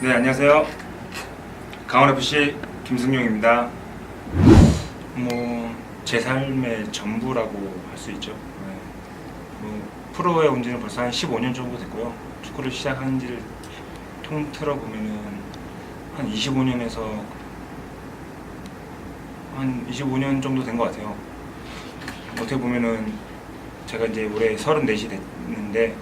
네 안녕하세요. 강원FC 김승용입니다. 뭐 제 삶의 전부라고 할 수 있죠. 네. 뭐 프로에 온 지는 벌써 한 15년 정도 됐고요. 축구를 시작한 지를 통틀어 보면은 한 25년에서 한 25년 정도 된 것 같아요. 어떻게 보면은 제가 이제 올해 34이 됐는데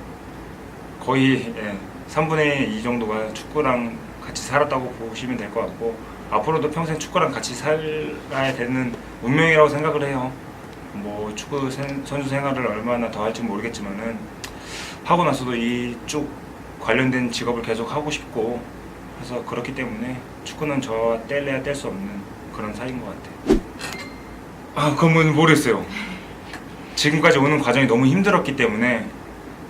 거의 예, 3분의 2 정도가 축구랑 같이 살았다고 보시면 될 것 같고 앞으로도 평생 축구랑 같이 살아야 되는 운명이라고 생각을 해요. 뭐 축구 선수 생활을 얼마나 더 할지 모르겠지만은 하고 나서도 이쪽 관련된 직업을 계속 하고 싶고 그래서 그렇기 때문에 축구는 저와 뗄래야 뗄 수 없는 그런 사이인 것 같아요. 아 그건 모르겠어요. 지금까지 오는 과정이 너무 힘들었기 때문에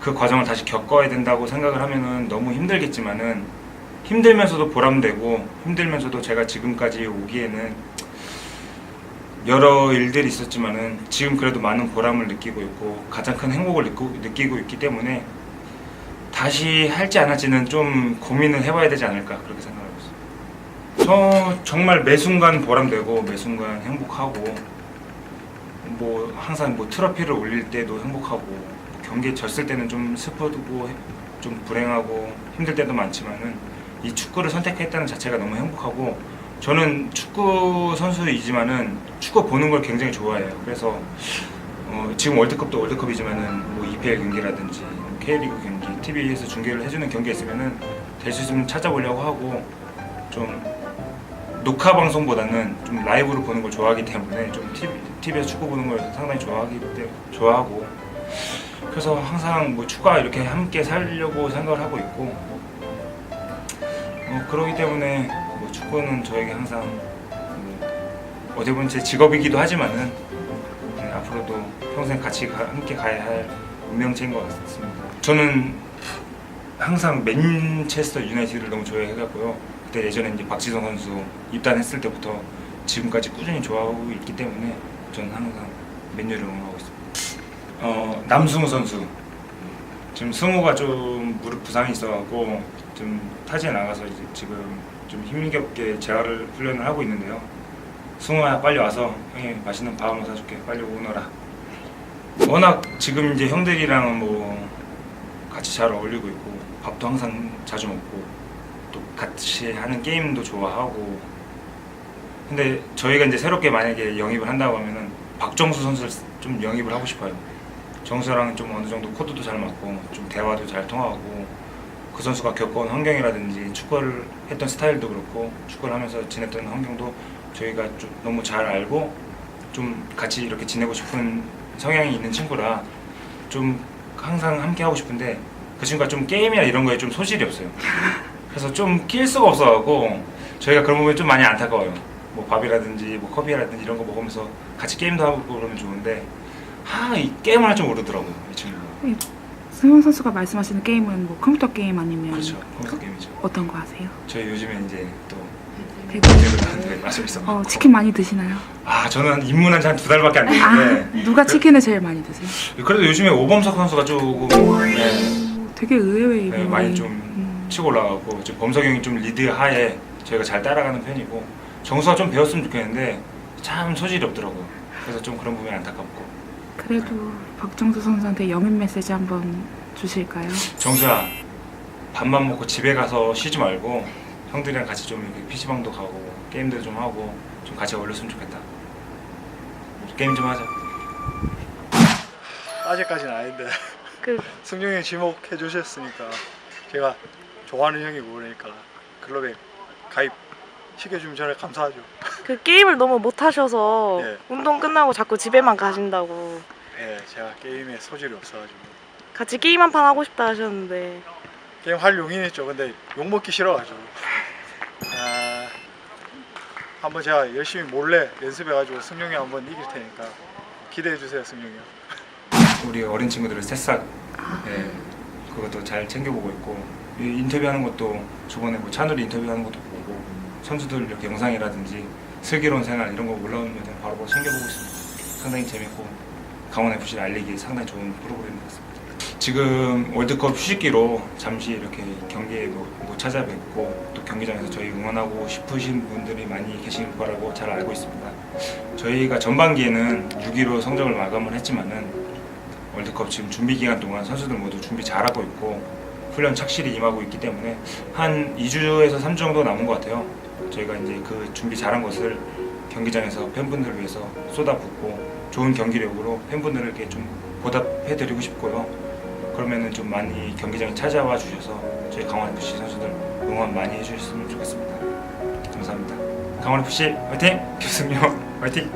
그 과정을 다시 겪어야 된다고 생각을 하면은 너무 힘들겠지만은 힘들면서도 보람되고 힘들면서도 제가 지금까지 오기에는 여러 일들이 있었지만은 지금 그래도 많은 보람을 느끼고 있고 가장 큰 행복을 느끼고, 있기 때문에 다시 할지 안 할지는 좀 고민을 해봐야 되지 않을까 그렇게 생각하고 있어요. 저 정말 매 순간 보람되고 매 순간 행복하고 뭐 항상 뭐 트로피를 올릴 때도 행복하고 경기에 졌을 때는 좀 슬프고 좀 불행하고 힘들 때도 많지만은 이 축구를 선택했다는 자체가 너무 행복하고 저는 축구 선수이지만은 축구 보는 걸 굉장히 좋아해요. 그래서 어, 지금 월드컵도 월드컵이지만은 뭐 EPL 경기라든지 K리그 경기, TV에서 중계를 해주는 경기 있으면은 될 수 있으면 찾아보려고 하고 좀 녹화 방송보다는 좀 라이브로 보는 걸 좋아하기 때문에 좀 TV, TV에서 축구 보는 걸 상당히 좋아하기 때문에 좋아하고 그래서 항상 뭐 축구와 이렇게 함께 살려고 생각을 하고 있고 어, 그러기 때문에 뭐 축구는 저에게 항상 뭐 어떻게 보면 제 직업이기도 하지만은 네, 앞으로도 평생 같이 가- 함께 가야 할 운명체인 것 같습니다. 저는 항상 맨체스터 유나이티드를 너무 좋아해갖고요. 그때 예전에 이제 박지성 선수 입단했을 때부터 지금까지 꾸준히 좋아하고 있기 때문에 저는 항상 맨유를 응원하고 있습니다. 어, 남승우 선수 지금 승우가 좀 무릎 부상이 있어갖고 좀 타지에 나가서 이제 지금 좀 힘겹게 재활을 훈련을 하고 있는데요. 승우야 빨리 와서 형이 맛있는 밥 한번 사줄게. 빨리 오너라. 워낙 지금 이제 형들이랑은 뭐 같이 잘 어울리고 있고 밥도 항상 자주 먹고 또 같이 하는 게임도 좋아하고 근데 저희가 이제 새롭게 만약에 영입을 한다고 하면은 박정수 선수를 좀 영입을 하고 싶어요. 정수랑 좀 어느 정도 코드도 잘 맞고 좀 대화도 잘 통하고 그 선수가 겪어온 환경이라든지 축구를 했던 스타일도 그렇고 축구를 하면서 지냈던 환경도 저희가 좀 너무 잘 알고 좀 같이 이렇게 지내고 싶은 성향이 있는 친구라 좀 항상 함께 하고 싶은데 그 친구가 좀 게임이나 이런 거에 좀 소질이 없어요. 그래서 좀 낄 수가 없어갖고 저희가 그런 부분이 좀 많이 안타까워요. 뭐 밥이라든지 뭐 커피라든지 이런 거 먹으면서 같이 게임도 하고 그러면 좋은데 하이 게임을 할 줄 모르더라고요 이 친구가. 승용 선수가 말씀하시는 게임은 뭐 컴퓨터 게임 아니면 그렇죠 컴퓨터 게임이죠. 어떤 거 하세요? 저희 요즘에 이제 또 배구. 대회를 하는데 맞아 있어. 어, 치킨 많이 드시나요? 아 저는 입문한 지 한 두 달밖에 안 아, 됐는데 누가 치킨을 제일 많이 드세요? 그래도 요즘에 오범석 선수가 조금 네, 오, 되게 의외의 네. 많이 좀 음. 치고 올라가고 지금 범석이 형이 좀 리드 하에 저희가 잘 따라가는 편이고 정수가 좀 배웠으면 좋겠는데 참 소질이 없더라고요. 그래서 좀 그런 부분이 안타깝고 그래도 박정수 선수한테 영입 메시지 한번 주실까요? 정수야 밥만 먹고 집에 가서 쉬지 말고 형들이랑 같이 좀 이렇게 PC방도 가고 게임도 좀 하고 좀 같이 어울렸으면 좋겠다. 게임 좀 하자. 아직까지는 아닌데 그 승용이 형 지목해 주셨으니까 제가 좋아하는 형이고 그러니까 클럽에 가입 시켜주면 저는 감사하죠. 그 게임을 너무 못하셔서 예. 운동 끝나고 자꾸 집에만 가신다고 예, 제가 게임에 소질이 없어가지고 같이 게임 한 판 하고 싶다 하셨는데 게임 할 용인 있죠. 근데 욕 먹기 싫어가지고 아, 한번 제가 열심히 몰래 연습해가지고 승용이 한번 이길 테니까 기대해 주세요, 승용이 형. 우리 어린 친구들을 새싹 예, 그것도 잘 챙겨보고 있고 이 인터뷰하는 것도 저번에 뭐 찬우리 인터뷰하는 것도 보고 선수들 이렇게 영상이라든지 슬기로운 생활 이런 거 올라오면 바로바로 챙겨보고 있습니다. 상당히 재밌고 강원 FC를 알리기 상당히 좋은 프로그램인 것 같습니다. 지금 월드컵 휴식기로 잠시 이렇게 경기에 못, 못 찾아뵙고 또 경기장에서 저희 응원하고 싶으신 분들이 많이 계실 거라고 잘 알고 있습니다. 저희가 전반기에는 6위로 성적을 마감을 했지만은 월드컵 지금 준비 기간 동안 선수들 모두 준비 잘하고 있고 훈련 착실히 임하고 있기 때문에 한 2주에서 3주 정도 남은 것 같아요. 저희가 이제 그 준비 잘한 것을 경기장에서 팬분들을 위해서 쏟아붓고 좋은 경기력으로 팬분들에게 좀 보답해드리고 싶고요. 그러면은 좀 많이 경기장에 찾아와 주셔서 저희 강원 FC 선수들 응원 많이 해주셨으면 좋겠습니다. 감사합니다. 강원 FC 화이팅! 교승용 화이팅!